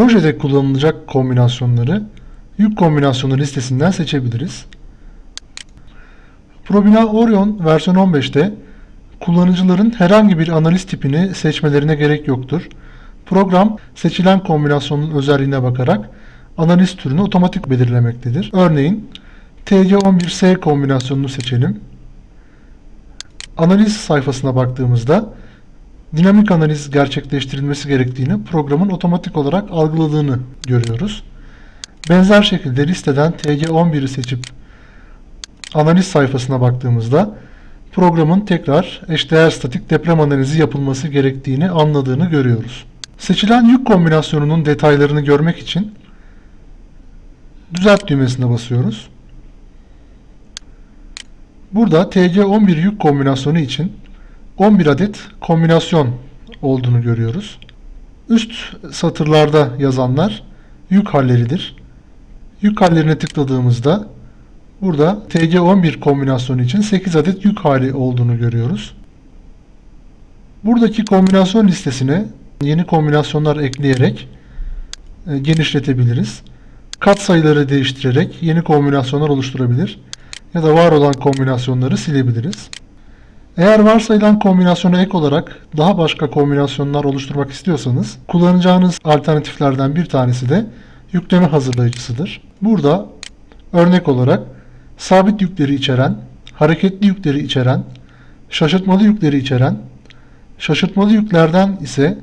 Projede kullanılacak kombinasyonları yük kombinasyonu listesinden seçebiliriz. Probina Orion versiyon 15'te kullanıcıların herhangi bir analiz tipini seçmelerine gerek yoktur. Program seçilen kombinasyonun özelliğine bakarak analiz türünü otomatik belirlemektedir. Örneğin TC11S kombinasyonunu seçelim. Analiz sayfasına baktığımızda dinamik analiz gerçekleştirilmesi gerektiğini programın otomatik olarak algıladığını görüyoruz. Benzer şekilde listeden TC11'i seçip analiz sayfasına baktığımızda programın tekrar eşdeğer statik deprem analizi yapılması gerektiğini anladığını görüyoruz. Seçilen yük kombinasyonunun detaylarını görmek için düzelt düğmesine basıyoruz. Burada TC11 yük kombinasyonu için 11 adet kombinasyon olduğunu görüyoruz. Üst satırlarda yazanlar yük halleridir. Yük hallerine tıkladığımızda burada TC11 kombinasyonu için 8 adet yük hali olduğunu görüyoruz. Buradaki kombinasyon listesine yeni kombinasyonlar ekleyerek e, genişletebiliriz. Kat sayıları değiştirerek yeni kombinasyonlar oluşturabilir ya da var olan kombinasyonları silebiliriz. Eğer varsayılan kombinasyona ek olarak daha başka kombinasyonlar oluşturmak istiyorsanız kullanacağınız alternatiflerden bir tanesi de yükleme hazırlayıcısıdır. Burada örnek olarak sabit yükleri içeren, hareketli yükleri içeren, şaşırtmalı yükleri içeren, şaşırtmalı yüklerden ise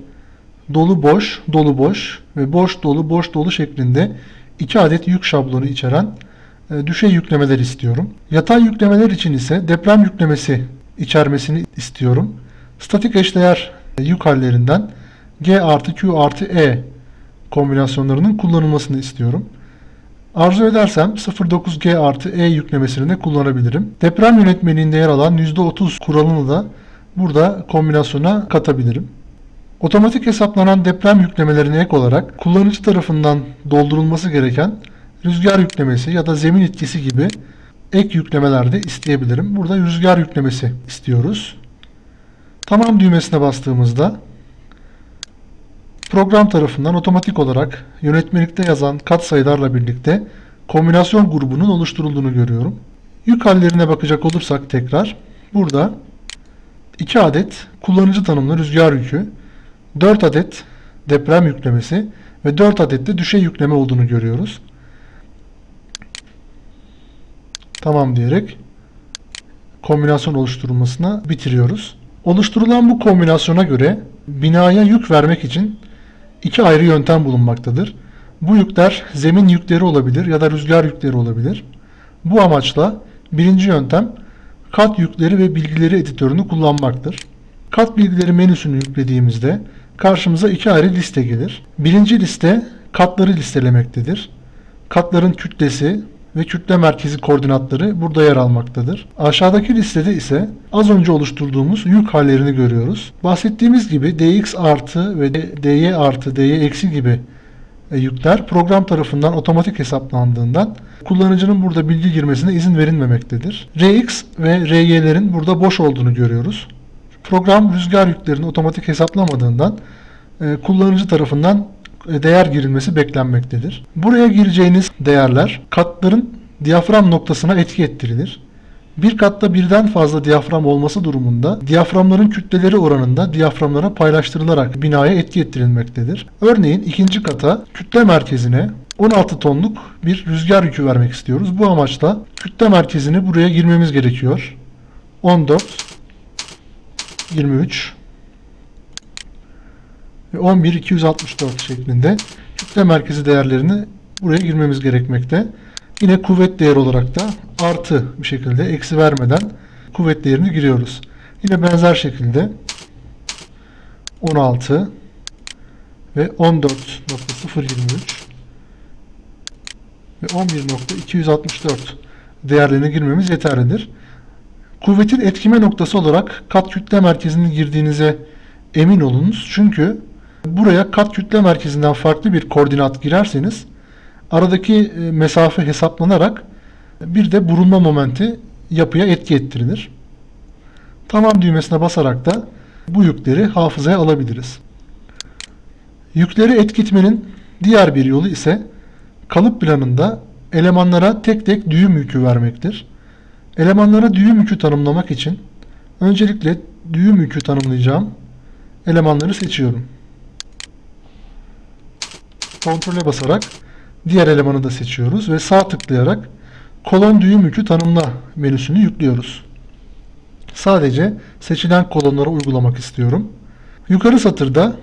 dolu boş, dolu boş ve boş dolu boş dolu şeklinde iki adet yük şablonu içeren e, düşey yüklemeler istiyorum. Yatay yüklemeler için ise deprem yüklemesi içermesini istiyorum. Statik eşdeğer yük hallerinden G artı Q artı E kombinasyonlarının kullanılmasını istiyorum. Arzu edersem 09G artı E yüklemesini de kullanabilirim. Deprem yönetmeliğinde yer alan %30 kuralını da burada kombinasyona katabilirim. Otomatik hesaplanan deprem yüklemelerine ek olarak kullanıcı tarafından doldurulması gereken rüzgar yüklemesi ya da zemin etkisi gibi ek yüklemeler de isteyebilirim. Burada rüzgar yüklemesi istiyoruz. Tamam düğmesine bastığımızda program tarafından otomatik olarak yönetmelikte yazan katsayılarla birlikte kombinasyon grubunun oluşturulduğunu görüyorum. Yük hallerine bakacak olursak tekrar burada 2 adet kullanıcı tanımlı rüzgar yükü, 4 adet deprem yüklemesi ve 4 adet de düşey yükleme olduğunu görüyoruz. Tamam diyerek kombinasyon oluşturulmasına bitiriyoruz. Oluşturulan bu kombinasyona göre binaya yük vermek için iki ayrı yöntem bulunmaktadır. Bu yükler zemin yükleri olabilir ya da rüzgar yükleri olabilir. Bu amaçla birinci yöntem kat yükleri ve bilgileri editörünü kullanmaktır. Kat bilgileri menüsünü yüklediğimizde karşımıza iki ayrı liste gelir. Birinci liste katları listelemektedir. Katların kütlesi ve kütle merkezi koordinatları burada yer almaktadır. Aşağıdaki listede ise az önce oluşturduğumuz yük hallerini görüyoruz. Bahsettiğimiz gibi dx artı ve dy artı dy eksi gibi e, yükler program tarafından otomatik hesaplandığından kullanıcının burada bilgi girmesine izin verilmemektedir. Rx ve ry'lerin burada boş olduğunu görüyoruz. Program rüzgar yüklerini otomatik hesaplamadığından e, kullanıcı tarafından değer girilmesi beklenmektedir. Buraya gireceğiniz değerler katların diyafram noktasına etki ettirilir. Bir katta birden fazla diyafram olması durumunda diyaframların kütleleri oranında diyaframlara paylaştırılarak binaya etki ettirilmektedir. Örneğin ikinci kata kütle merkezine 16 tonluk bir rüzgar yükü vermek istiyoruz. Bu amaçla kütle merkezini buraya girmemiz gerekiyor. 14 23 ve 11 264 şeklinde kütle merkezi değerlerini buraya girmemiz gerekmekte. Yine kuvvet değeri olarak da artı bir şekilde eksi vermeden kuvvet değerini giriyoruz. Yine benzer şekilde 16 ve 14.023 ve 11.264 değerlerini girmemiz yeterlidir. Kuvvetin etkime noktası olarak kat kütle merkezini girdiğinize emin olunuz. Çünkü buraya kat kütle merkezinden farklı bir koordinat girerseniz aradaki e, mesafe hesaplanarak bir de burunma momenti yapıya etki ettirilir. Tamam düğmesine basarak da bu yükleri hafızaya alabiliriz. Yükleri etkitmenin Diğer bir yolu ise kalıp planında elemanlara tek tek düğüm yükü vermektir. Elemanlara düğüm yükü tanımlamak için öncelikle düğüm yükü tanımlayacağım elemanları seçiyorum. Kontrole basarak diğer elemanı da seçiyoruz ve sağ tıklayarak kolon düğüm yükü tanımla menüsünü yüklüyoruz. Sadece seçilen kolonlara uygulamak istiyorum. Yukarı satırda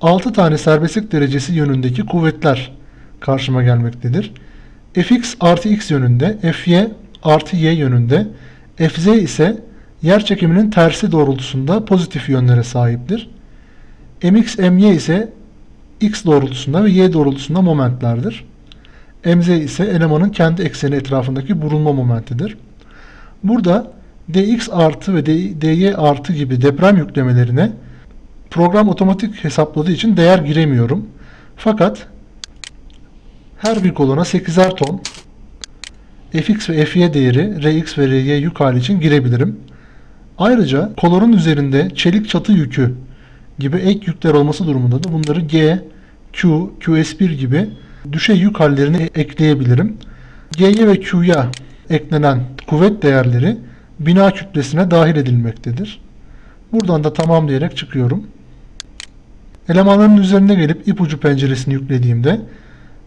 6 tane serbestlik derecesi yönündeki kuvvetler karşıma gelmektedir. fx artı x yönünde, fy artı y yönünde, fz ise yer çekiminin tersi doğrultusunda pozitif yönlere sahiptir. mx, my ise x doğrultusunda ve y doğrultusunda momentlerdir. mz ise elemanın kendi ekseni etrafındaki burulma momentidir. Burada dx artı ve dy artı gibi deprem yüklemelerine program otomatik hesapladığı için değer giremiyorum. Fakat her bir kolona 8'er ton fx ve fy değeri rx ve ry yük hali için girebilirim. Ayrıca kolonun üzerinde çelik çatı yükü gibi ek yükler olması durumunda da bunları G, Q, QS1 gibi düşey yük hallerini ekleyebilirim. G'ye ve Q'ya eklenen kuvvet değerleri bina kütlesine dahil edilmektedir. Buradan da tamam diyerek çıkıyorum. Elemanların üzerine gelip ipucu penceresini yüklediğimde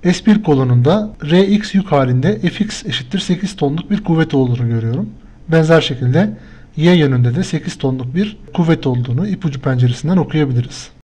S1 kolonunda Rx yük halinde Fx eşittir 8 tonluk bir kuvvet olduğunu görüyorum. Benzer şekilde Y yönünde de 8 tonluk bir kuvvet olduğunu ipucu penceresinden okuyabiliriz.